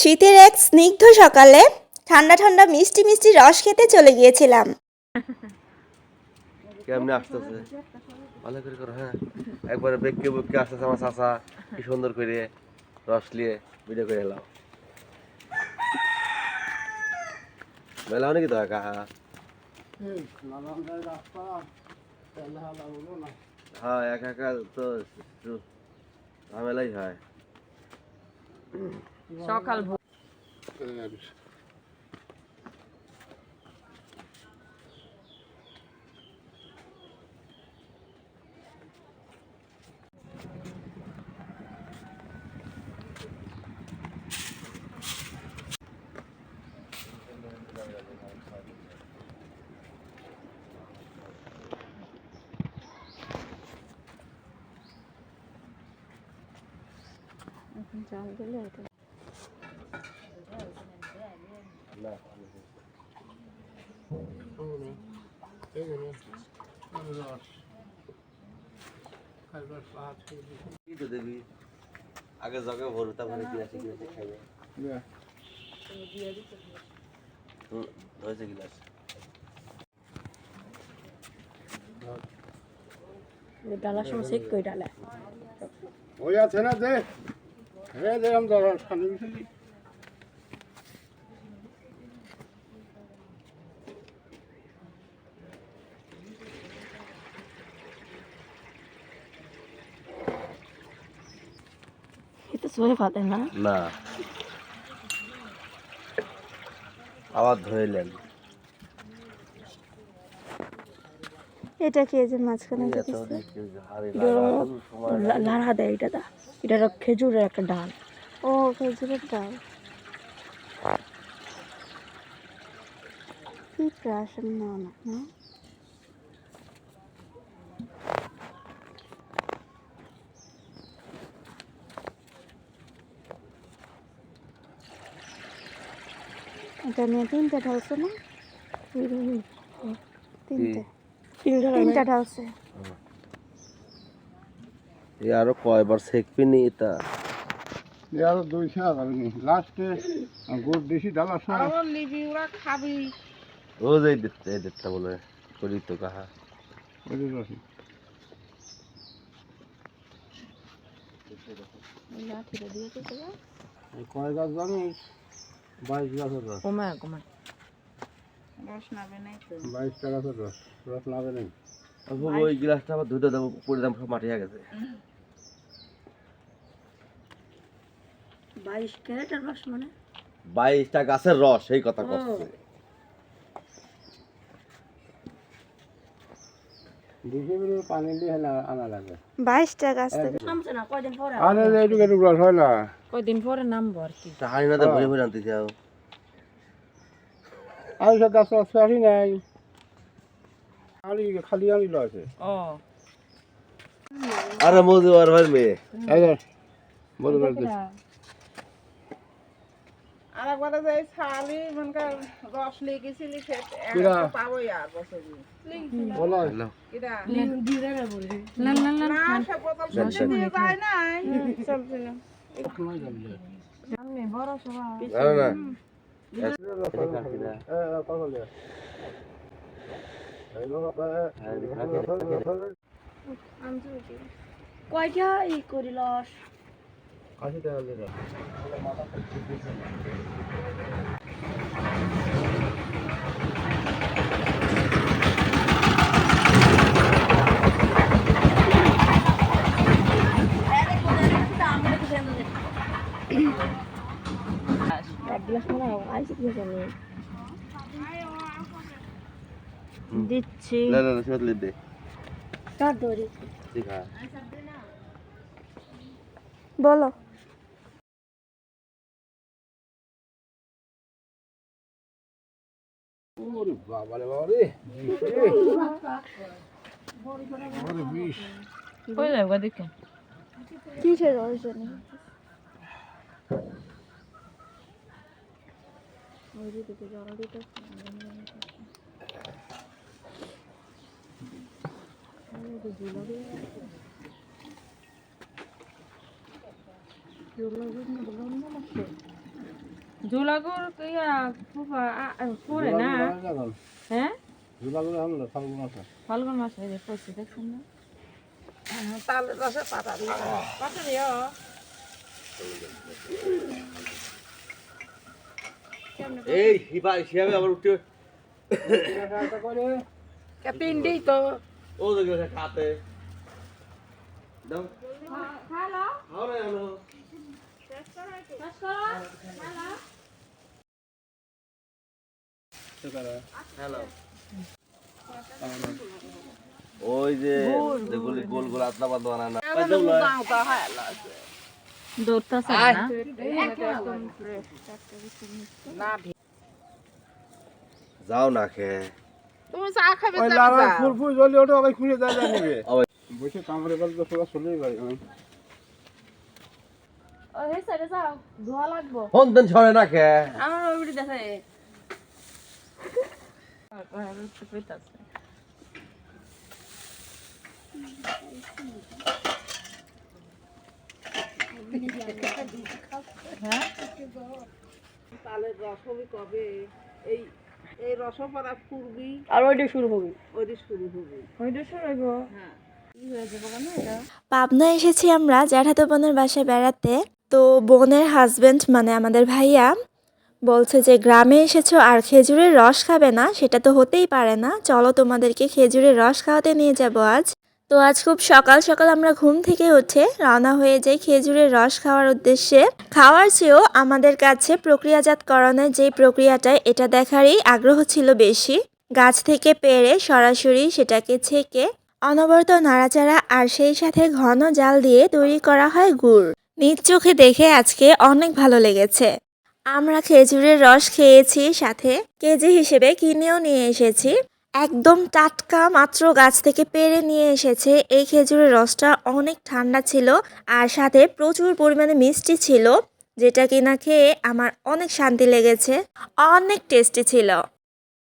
শীতের এক স্নিগ্ধ সকালে ঠান্ডা ঠান্ডা মিষ্টি মিষ্টি রস খেতে চলে গিয়েছিলাম। কেমনে আসতেছে? ভালো করে করো হ্যাঁ। একবারে বেঁকে বেঁকে আসতেছে আমার চাষা কি সুন্দর করে রস নিয়ে ভিডিও করে এলাম। মেলা নাকি তো একা? হ্যাঁ একা একা তো ঝামেলাই হয়। সকাল না কি তো দেবি আগে জগে ভরু তারপরে গিলাসে গিলাসে খাইবে হুম, হয়েছে গিলাস ডালার সময় চেক করে ডালা? ওই আছে না দে। হে দে আমি দর সামনে এটা ফাতে না? না। আবার ধরেলেন এটা কি এই যে মাঝখানে লাড়া দেয় এটা দা এটা খেজুরের একটা ডাল। ও খেজুরের ডাল। কি প্রাসন না না। এটা নিয়ে তিনটা ঢালছে না? তিনটে। তিনটা ঢালছে? এ আরও কয়বার শেখবি নি এটা? এ আরও দুই ছাড়া যাবে নি। লাস্টে গুড় বেশি ডালার সময় ও যে দিতে এই দিতে বলে করি তো কাহা। ওই যে রসি। এই কয় গাছ জানিস? বাইশ গাছের রস। কমায় কমায়। বাইশটা গাছের রস রস নাবে নেই। ওই গ্লাসটা আবার ধুতে দেবো পরে দাম সব মাটিয়া গেছে। বাইশ ক্যারেটের রস মানে? বাইশটা গাছের রস সেই কথা করছে দুশো মিনিট পানি দিয়ে না আনা লাগে। বাইশটা গাছ এইটুকু এইটুকু রস হয় না। কয়দিন পরে নামবো আর কি। হাড়ি না তো ভরে ভরে আনতে চাও আমি সব গাছ আসি নাই। খালি খালি আনি আছে। ও। আরে মজু আর ভাই মেয়ে। এই দেখ, বলে বলে আরেকবারে যে ছালি মনকার রস লেগেছিলি সে কিরা? পাবোই আর বছর। বলো। কিরা? না না না না সে বোতল শুনতে দিয়ে যায় নাই। চলছিল কয়টা ই করি লস আশি দিলে এক গ্লাস মনে হয় আইসি কি জানি দিচ্ছি। না না না সত্যি দে। দড়ি ঠিক আছে। বলো। ওরে বাবা রে বাবা রে ওরে বিষ। কই যাব দেখে কিসের রস জানি ঝোলাগুর ইয়া ফুফা আ, পরে না? হ্যাঁ? ফাল্গুন মাসে ফাল্গুন মাসে না? তালের রসে পাতা দিয়ে পাতা দিও। এই হিপা হিসাবে আবার উঠে পিন্ডি তো? ও দেখো খাতে দাও খাও আনো হ্যালো ওই যে যেগুলি গোল গোল আতলা না দৌড়তেছে না যাও না খে তুমি চা খাবে যাবে ফুল ফুল জলি ওটা ওই খুঁজে দেয় নিবে। বসে কামড়ে বল তো সবাই চলেই ভাই ও হে সাইডে যাও ধোয়া লাগবো। ফোন দেন ছড়ে না খে। আমার ওইটি দেখে হ্যাঁ? তালের রস হবে কবে? এই এই রসপরা ফুরবি আর ওইটা শুরু হবে। ওইটা শুরু হবে। ওইটা শুরু হইব। কি হয়ে পাবনা এসেছি আমরা জ্যাঠাতো বোনের বাসায় বেড়াতে। তো বোনের হাজবেন্ড মানে আমাদের ভাইয়া বলছে যে গ্রামে এসেছ আর খেজুরের রস খাবে না সেটা তো হতেই পারে না। চলো তোমাদেরকে খেজুরের রস খাওয়াতে নিয়ে যাব আজ। তো আজ খুব সকাল সকাল আমরা ঘুম থেকে উঠে রওনা হয়ে যাই খেজুরের রস খাওয়ার উদ্দেশ্যে। খাওয়ার চেয়েও আমাদের কাছে প্রক্রিয়াজাতকরণের যে প্রক্রিয়াটা এটা দেখারই আগ্রহ ছিল বেশি। গাছ থেকে পেড়ে সরাসরি সেটাকে ছেঁকে অনবরত নাড়াচাড়া আর সেই সাথে ঘন জাল দিয়ে তৈরি করা হয় গুড়। নিজ চোখে দেখে আজকে অনেক ভালো লেগেছে। আমরা খেজুরের রস খেয়েছি সাথে। কেজি হিসেবে কিনেও নিয়ে এসেছি। একদম টাটকা মাত্র গাছ থেকে পেরে নিয়ে এসেছে। এই খেজুরের রসটা অনেক ঠান্ডা ছিল আর সাথে প্রচুর পরিমাণে মিষ্টি ছিল, যেটা কিনা খেয়ে আমার অনেক শান্তি লেগেছে। অনেক টেস্টি ছিল।